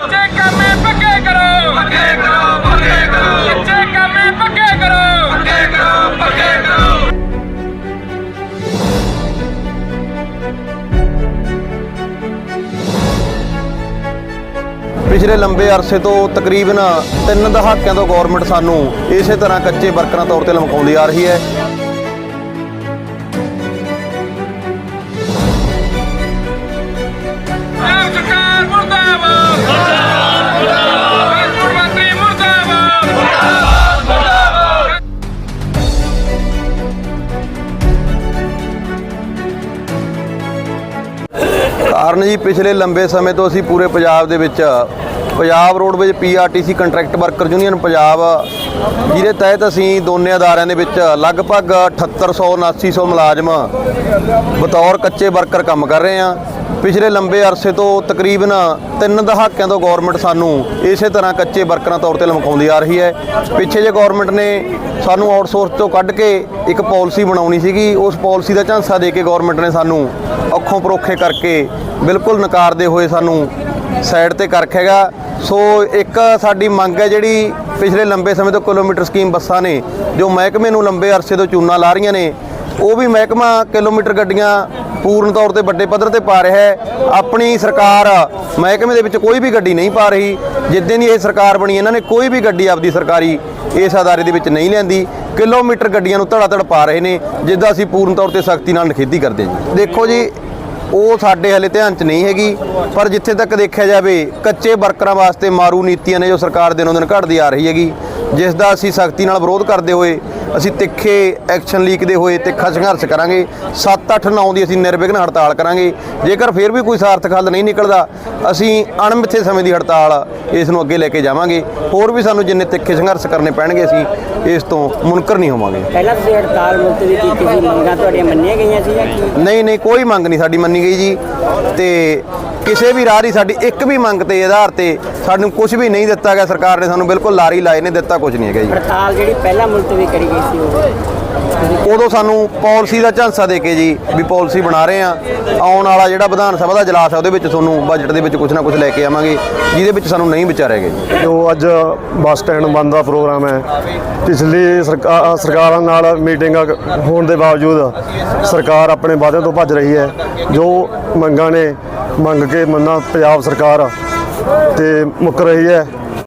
ਕੱਚੇ ਕੰਮੇ ਪੱਕੇ ਕਰੋ ਪੱਕੇ ਕਰੋ ਪੱਕੇ ਕਰੋ। ਕੱਚੇ ਕੰਮੇ ਪੱਕੇ ਕਰੋ ਪੱਕੇ ਕਰੋ ਪੱਕੇ ਕਰੋ। ਪਿਛਲੇ ਲੰਬੇ ਅਰਸੇ ਤੋਂ ਤਕਰੀਬਨ ਤਿੰਨ ਦਹਾਕਿਆਂ ਤੋਂ ਗਵਰਨਮੈਂਟ ਸਾਨੂੰ ਇਸੇ ਤਰ੍ਹਾਂ ਕੱਚੇ ਵਰਕਰਾਂ ਤੌਰ ਤੇ ਲਮਕਾਉਂਦੀ ਆ ਰਹੀ ਹੈ। ਕਾਰਨ ਜੀ ਪਿਛਲੇ ਲੰਬੇ ਸਮੇਂ ਤੋਂ ਅਸੀਂ ਪੂਰੇ ਪੰਜਾਬ ਦੇ ਵਿੱਚ Punjab roadways PRTC contract worker union Punjab, ਜਿਹਦੇ ਤਹਿਤ ਅਸੀਂ ਦੋਨੇ ਅਦਾਰਿਆਂ ਦੇ ਵਿੱਚ ਲਗਭਗ 7800 7900 ਮੁਲਾਜ਼ਮ ਬਤੌਰ ਕੱਚੇ ਵਰਕਰ ਕੰਮ ਕਰ ਰਹੇ ਹਾਂ। ਪਿਛਲੇ ਲੰਬੇ ਅਰਸੇ ਤੋਂ ਤਕਰੀਬਨ ਤਿੰਨ ਦਹਾਕਿਆਂ ਤੋਂ ਗਵਰਨਮੈਂਟ ਸਾਨੂੰ ਇਸੇ ਤਰ੍ਹਾਂ ਕੱਚੇ ਵਰਕਰਾਂ ਤੌਰ ਤੇ ਲਮਕਾਉਂਦੀ ਆ ਰਹੀ ਹੈ। ਪਿੱਛੇ ਜੇ ਗਵਰਨਮੈਂਟ ਨੇ ਸਾਨੂੰ ਆਊਟਸੋਰਸ ਤੋਂ ਕੱਢ ਕੇ ਇੱਕ ਪਾਲਿਸੀ ਬਣਾਉਣੀ ਸੀਗੀ, ਉਸ ਪਾਲਿਸੀ ਦਾ ਝਾਂਸਾ ਦੇ ਕੇ ਗਵਰਨਮੈਂਟ ਨੇ ਸਾਨੂੰ ਅੱਖੋਂ ਪਰੋਖੇ ਕਰਕੇ ਬਿਲਕੁਲ ਨਕਾਰਦੇ ਹੋਏ ਸਾਨੂੰ ਸਾਈਡ ਤੇ ਕਰ ਹੈਗਾ। ਸੋ ਇੱਕ ਸਾਡੀ ਮੰਗ ਹੈ ਜਿਹੜੀ ਪਿਛਲੇ ਲੰਬੇ ਸਮੇਂ ਤੋਂ ਕਿਲੋਮੀਟਰ ਸਕੀਮ ਬੱਸਾਂ ਨੇ, ਜੋ ਮਹਿਕਮੇ ਨੂੰ ਲੰਬੇ ਅਰਸੇ ਤੋਂ ਚੂਨਾ ਲਾ ਰਹੀਆਂ ਨੇ, ਉਹ ਵੀ ਮਹਿਕਮਾ ਕਿਲੋਮੀਟਰ ਗੱਡੀਆਂ ਪੂਰਨ ਤੌਰ ਤੇ ਵੱਡੇ ਪੱਧਰ ਤੇ ਪਾ ਰਿਹਾ ਹੈ। ਆਪਣੀ ਸਰਕਾਰ ਮਹਿਕਮੇ ਦੇ ਵਿੱਚ ਕੋਈ ਵੀ ਗੱਡੀ ਨਹੀਂ ਪਾ ਰਹੀ। ਜਿੱਦਾਂ ਦੀ ਇਹ ਸਰਕਾਰ ਬਣੀ, ਇਹਨਾਂ ਨੇ ਕੋਈ ਵੀ ਗੱਡੀ ਆਪਦੀ ਸਰਕਾਰੀ ਇਸ ਅਦਾਰੇ ਦੇ ਵਿੱਚ ਨਹੀਂ ਲੈਂਦੀ ਕਿਲੋਮੀਟਰ ਗੱਡੀਆਂ ਨੂੰ ਧੜਾ ਧੜ ਪਾ ਰਹੇ ਨੇ, ਜਿੱਦਾਂ ਅਸੀਂ ਪੂਰਨ ਤੌਰ ਤੇ ਸਖਤੀ ਨਾਲ ਨਿਖੇਧੀ ਕਰਦੇ ਜੀ। ਦੇਖੋ ਜੀ ਉਹ ਸਾਡੇ ਹਲੇ ਧਿਆਨ 'ਚ ਨਹੀਂ ਹੈਗੀ, ਪਰ ਜਿੱਥੇ ਤੱਕ ਦੇਖਿਆ ਜਾਵੇ, ਕੱਚੇ ਵਰਕਰਾਂ ਵਾਸਤੇ ਮਾਰੂ ਨੀਤੀਆਂ ਨੇ ਜੋ ਸਰਕਾਰ ਦਿਨੋਂ ਦਿਨ ਘਟਦੀ ਆ ਰਹੀ ਹੈਗੀ, ਜਿਸ ਦਾ ਅਸੀਂ ਸਖਤੀ ਨਾਲ ਵਿਰੋਧ ਕਰਦੇ ਹੋਏ ਅਸੀਂ ਤਿੱਖੇ ਐਕਸ਼ਨ ਲੀਕਦੇ ਹੋਏ ਤਿੱਖਾ ਸੰਘਰਸ਼ ਕਰਾਂਗੇ। 7 8 9 ਦੀ ਅਸੀਂ ਨਿਰਵਿਘਨ ਹੜਤਾਲ ਕਰਾਂਗੇ। ਜੇਕਰ ਫਿਰ ਵੀ ਕੋਈ ਸਾਰਥਕ ਹੱਲ ਨਹੀਂ ਨਿਕਲਦਾ ਅਸੀਂ ਅਣਮਿੱਥੇ ਸਮੇਂ ਦੀ ਹੜਤਾਲ ਇਸ ਨੂੰ ਅੱਗੇ ਲੈ ਕੇ ਜਾਵਾਂਗੇ। ਹੋਰ ਵੀ ਸਾਨੂੰ ਜਿੰਨੇ ਤਿੱਖੇ ਸੰਘਰਸ਼ ਕਰਨੇ ਪੈਣਗੇ ਅਸੀਂ ਇਸ ਤੋਂ ਮੁਨਕਰ ਨਹੀਂ ਹੋਵਾਂਗੇ। ਪਹਿਲਾਂ ਤੁਸੀਂ ਹੜਤਾਲ ਮੁਲਤਵੀ ਕੀਤੀ ਸੀ ਮੰਗਾਂ ਤੁਹਾਡੀਆਂ ਮੰਨੀਆਂ ਗਈਆਂ ਸੀ ਜਾਂ ਕੀ? ਨਹੀਂ ਨਹੀਂ ਕੋਈ ਮੰਗ ਨਹੀਂ ਸਾਡੀ ਮੰਨੀ ਗਈ ਜੀ। ਤੇ ਕਿਸੇ ਵੀ ਰਾਹ ਦੀ ਸਾਡੀ ਇੱਕ ਵੀ ਮੰਗ ਤੇ ਆਧਾਰ ਤੇ ਸਾਨੂੰ ਕੁਝ ਵੀ ਨਹੀਂ ਦਿੱਤਾ ਗਿਆ ਸਰਕਾਰ ਨੇ ਸਾਨੂੰ ਬਿਲਕੁਲ ਲਾਰੀ ਲਾਏ ਨੇ ਦਿੱਤਾ ਕੁਝ ਨਹੀਂ ਹੈਗਾ ਜੀ। ਹੜਤਾਲ ਜਿਹੜੀ ਪਹਿਲਾਂ ਮੁਲਤਵੀ ਕਰੀ ਗਈ ਸੀ ਉਹ? ਉਦੋਂ ਸਾਨੂੰ ਪਾਲਿਸੀ ਦਾ ਝਾਂਸਾ ਦੇ ਕੇ ਜੀ ਵੀ ਪਾਲਿਸੀ ਬਣਾ ਰਹੇ ਆ ਆਉਣ ਵਾਲਾ ਜਿਹੜਾ ਵਿਧਾਨ ਸਭਾ ਦਾ ਇਜਲਾਸ ਹੈ ਉਹਦੇ ਵਿੱਚ ਤੁਹਾਨੂੰ ਬਜਟ ਦੇ ਵਿੱਚ ਕੁਝ ਨਾ ਕੁਝ ਲੈ ਕੇ ਆਵਾਂਗੇ ਜਿਹਦੇ ਵਿੱਚ ਸਾਨੂੰ ਨਹੀਂ ਵਿਚਾਰੇਗੇ ਜੀ। ਜੋ ਅੱਜ ਬੱਸ ਸਟੈਂਡ ਬੰਦ ਦਾ ਪ੍ਰੋਗਰਾਮ ਹੈ ਪਿਛਲੀ ਸਰਕਾ- ਸਰਕਾਰਾਂ ਨਾਲ ਮੀਟਿੰਗਾਂ ਹੋਣ ਦੇ ਬਾਵਜੂਦ ਸਰਕਾਰ ਆਪਣੇ ਵਾਅਦਿਆਂ ਤੋਂ ਭੱਜ ਰਹੀ ਹੈ। ਜੋ ਮੰਗਾਂ ਨੇ ਮੰਗ ਕੇ ਮੰਨਾ ਪੰਜਾਬ ਸਰਕਾਰ ਤੇ ਮੁੱਕ ਰਹੀ ਹੈ।